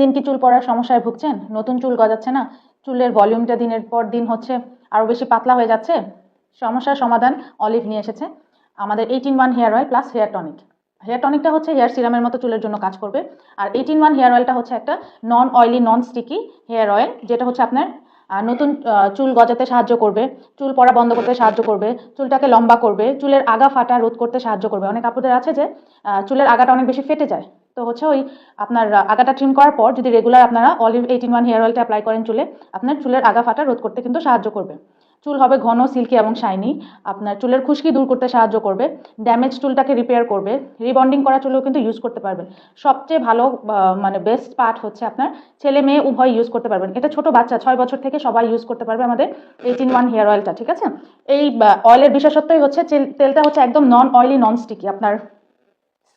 দিন কি চুল পড়ার সমস্যায় ভুগছেন? নতুন চুল গজাচ্ছে না? চুলের ভলিউমটা দিনের পর দিন হচ্ছে আরও বেশি পাতলা হয়ে যাচ্ছে? সমস্যার সমাধান অলিভ নিয়ে এসেছে। আমাদের eighteen one hair oil plus hair tonic hair টনিকটা হচ্ছে হেয়ার সিরামের মতো চুলের জন্য কাজ করবে। আর এইটিন ওয়ান হেয়ার অয়েলটা হচ্ছে একটা non oily non sticky hair oil যেটা হচ্ছে আপনার নতুন চুল গজাতে সাহায্য করবে, চুল পড়া বন্ধ করতে সাহায্য করবে, চুলটাকে লম্বা করবে, চুলের আগা ফাটা রোধ করতে সাহায্য করবে। অনেক আপুদের আছে যে চুলের আগাটা অনেক বেশি ফেটে যায়। তো হচ্ছে ওই আপনার আগাটা ট্রিম করার পর যদি রেগুলার আপনারা অলিভ এইটিন ওয়ান হেয়ার অয়েলটা অ্যাপ্লাই করেন চুলে, আপনার চুলের আগা ফাটা রোধ করতে কিন্তু সাহায্য করবে। চুল হবে ঘন সিল্কি এবং শাইনি আপনার চুলের খুশকি দূর করতে সাহায্য করবে ড্যামেজ চুলটাকে রিপেয়ার করবে রিবন্ডিং করা চুলেও কিন্তু ইউজ করতে পারবেন সবচেয়ে ভালো মানে বেস্ট পার্ট হচ্ছে আপনার ছেলে মেয়ে উভয় ইউজ করতে পারবেন। এটা ছোট বাচ্চা, ছয় বছর থেকে সবাই ইউজ করতে পারবে আমাদের এইটিন ওয়ান হেয়ার অয়েলটা ঠিক আছে? এই অয়েলের বিশেষত্বই হচ্ছে, তেল- তেলটা হচ্ছে একদম নন অয়েলি নন স্টিকি আপনার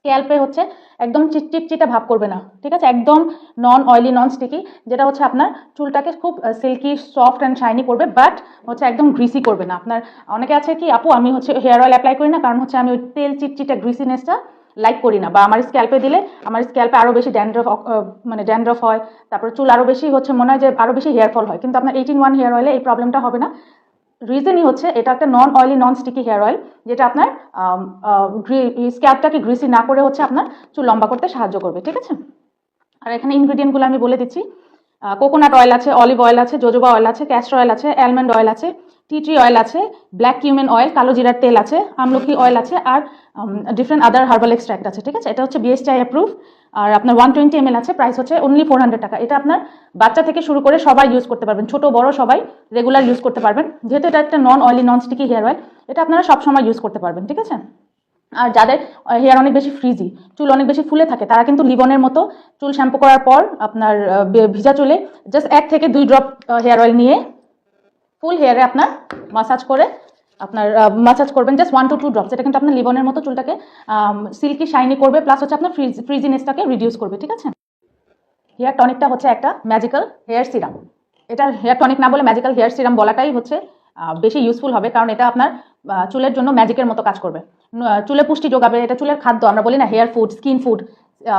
স্ক্যাল্পে হচ্ছে একদম চিটচিটচিটা ভাব করবে না, ঠিক আছে? একদম নন অয়েলি নন স্টিকি যেটা হচ্ছে আপনার চুলটাকে খুব সিল্কি সফট অ্যান্ড শাইনি করবে বাট হচ্ছে একদম গ্রিসি করবে না। আপনার, অনেকে আছে কি, আপু, আমি হচ্ছে হেয়ার অয়েল অ্যাপ্লাই করি না, কারণ হচ্ছে আমি ওই তেল চিটচিটা গ্রিসিনেসটা লাইক করি না, বা আমার স্ক্যাল্পে দিলে আমার স্ক্যাল্পে আরও বেশি ড্যান্ড্রফ মানে ড্যান্ড্রফ হয়, তারপর চুল আরও বেশি হচ্ছে মনে হয় যে আরও বেশি হেয়ার ফল হয়, কিন্তু আপনার এইটিন ওয়ান হেয়ার অয়েলে এই প্রবলেমটা হবে না। রিজনই হচ্ছে, এটা একটা non oily non sticky hair oil যেটা আপনার স্ক্যাপটাকে গ্রিসি না করে হচ্ছে আপনার চুল লম্বা করতে সাহায্য করবে, ঠিক আছে? আর এখানে ইনগ্রিডিয়েন্টগুলো আমি বলে দিচ্ছি কোকোনাট অয়েল আছে অলিভ অয়েল আছে জোজোবা অয়েল আছে ক্যাস্টর অয়েল আছে অ্যালমন্ড অয়েল আছে টি ট্রি অয়েল আছে ব্ল্যাক কিউমেন অয়েল কালো জিরার তেল আছে, আমলকি অয়েল আছে, আর ডিফারেন্ট আদার হার্বাল এক্সট্র্যাক্ট আছে, ঠিক আছে? এটা হচ্ছে বিএসটিআই অ্যাপ্রুভ আর আপনার ওয়ান টোয়েন্টি এমএল আছে প্রাইস হচ্ছে অনলি ফোর হান্ড্রেড টাকা। এটা আপনার বাচ্চা থেকে শুরু করে সবাই ইউজ করতে পারবেন। ছোট, বড় সবাই রেগুলার ইউজ করতে পারবেন। যেহেতু এটা একটা non oily non sticky hair oil এটা আপনারা সবসময় ইউজ করতে পারবেন, ঠিক আছে? আর যাদের হেয়ার অনেক বেশি ফ্রিজি চুল অনেক বেশি ফুলে থাকে, তারা কিন্তু লিবনের মতো চুল শ্যাম্পু করার পর আপনার ভিজা চুলে জাস্ট এক থেকে দুই ড্রপ হেয়ার অয়েল নিয়ে ফুল হেয়ারে আপনার মাসাজ করে আপনার মাসাজ করবেন just one two two drops এটা কিন্তু আপনার লিবনের মতো চুলটাকে সিল্কি শাইনি করবে প্লাস হচ্ছে আপনার ফ্রিজ ফ্রিজিনেসটাকে রিডিউস করবে, ঠিক আছে? হেয়ার টনিকটা হচ্ছে একটা ম্যাজিক্যাল হেয়ার সিরাম এটা হেয়ার টনিক না বলে ম্যাজিক্যাল হেয়ার সিরাম বলাটাই হচ্ছে বেশি ইউজফুল হবে, কারণ এটা আপনার চুলের জন্য ম্যাজিকের মতো কাজ করবে। চুলে পুষ্টি যোগাবে, এটা চুলের খাদ্য, আমরা বলি না হেয়ার ফুড স্কিন ফুড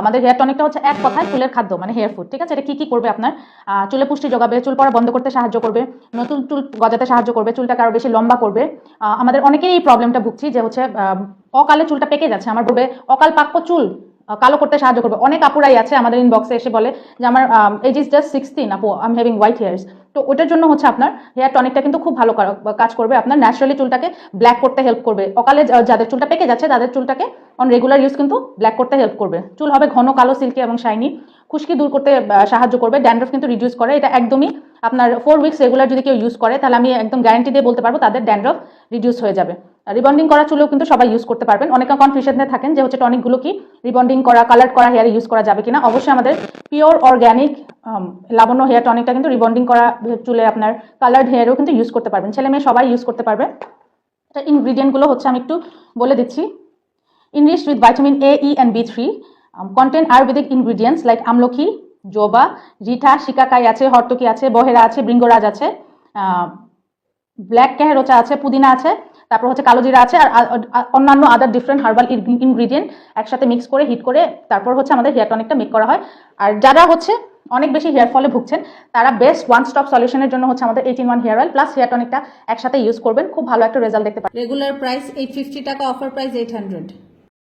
আমাদের হেয়ার টনিকটা হচ্ছে এক কথায় চুলের খাদ্য মানে হেয়ার ফুড ঠিক আছে? এটা কী কী করবে আপনার? চুলে পুষ্টি যোগাবে, চুল পড়া বন্ধ করতে সাহায্য করবে, নতুন চুল গজাতে সাহায্য করবে, চুলটাকে কারও বেশি লম্বা করবে। আমাদের অনেকেই এই প্রবলেমটা ভুগছি যে হচ্ছে অকালে চুলটা পেকে যাচ্ছে। আমার বলবে অকাল পাক্য চুল কালো করতে সাহায্য করবে। অনেক আপুরাই আছে আমাদের ইনবক্সে এসে বলে যে আমার এজ ইজ জাস্ট সিক্সটিন আপু I am having white hairs তো ওটার জন্য হচ্ছে আপনার হেয়ার টনিকটা কিন্তু খুব ভালো কাজ করবে। আপনার ন্যাচারালি চুলটাকে ব্ল্যাক করতে হেল্প করবে। অকালে যাদের চুলটা পেকে যাচ্ছে, তাদের চুলটাকে অন রেগুলার ইউজ কিন্তু ব্ল্যাক করতে হেল্প করবে। চুল হবে ঘন, কালো সিল্কি এবং শাইনি খুশকি দূর করতে সাহায্য করবে। ড্যান্ড্রফ কিন্তু রিডিউস করে। এটা একদমই আপনার ফোর উইকস রেগুলার যদি কেউ ইউজ করে, তাহলে আমি একদম গ্যারান্টি দিয়ে বলতে পারব, তাদের ড্যান্ড্রফ রিডিউস হয়ে যাবে। রিবন্ডিং করা চুলেও কিন্তু সবাই ইউজ করতে পারবেন। অনেকে কনফিউশনে থাকেন যে হচ্ছে টনিকগুলো কি রিবন্ডিং করা কালার করা হেয়ারে ইউজ করা যাবে কিনা। অবশ্যই আমাদের পিওর অর্গ্যানিক লাবণ্য হেয়ার টনিকটা কিন্তু রিবন্ডিং করা চুলে আপনার কালার্ড হেয়ারেও কিন্তু ইউজ করতে পারবেন। ছেলে মেয়ে সবাই ইউজ করতে পারবে। এটা ইনগ্রিডিয়েন্টগুলো হচ্ছে আমি একটু বলে দিচ্ছি। Enriched with vitamin A E and B3. Um, contain Ayurvedic ingredients like amloki joba ritha shikakai আছে হর্তকি আছে বহেরা আছে বৃঙ্গরাজ আছে ব্ল্যাক ক্যাহেরোচা আছে পুদিনা আছে তারপর হচ্ছে কালো জিরা আছে আর অন্যান্য আদার ডিফারেন্ট হার্বাল ইনগ্রিডিয়েন্ট একসাথে মিক্স করে হিট করে তারপর হচ্ছে আমাদের হেয়ার টনিকটা মেক করা হয়। আর যারা হচ্ছে অনেক বেশি হেয়ার ফলে ভুগছেন, তারা বেস্ট ওয়ান স্টপ সলিউশনের জন্য হচ্ছে আমাদের eighteen one hair oil plus hair টনিকটা একসাথে ইউজ করবেন। খুব ভালো একটা রেজাল্ট দেখতে পাবেন। রেগুলার প্রাইস এই ফিফটি টাকা অফার প্রাইস এইট হান্ড্রেড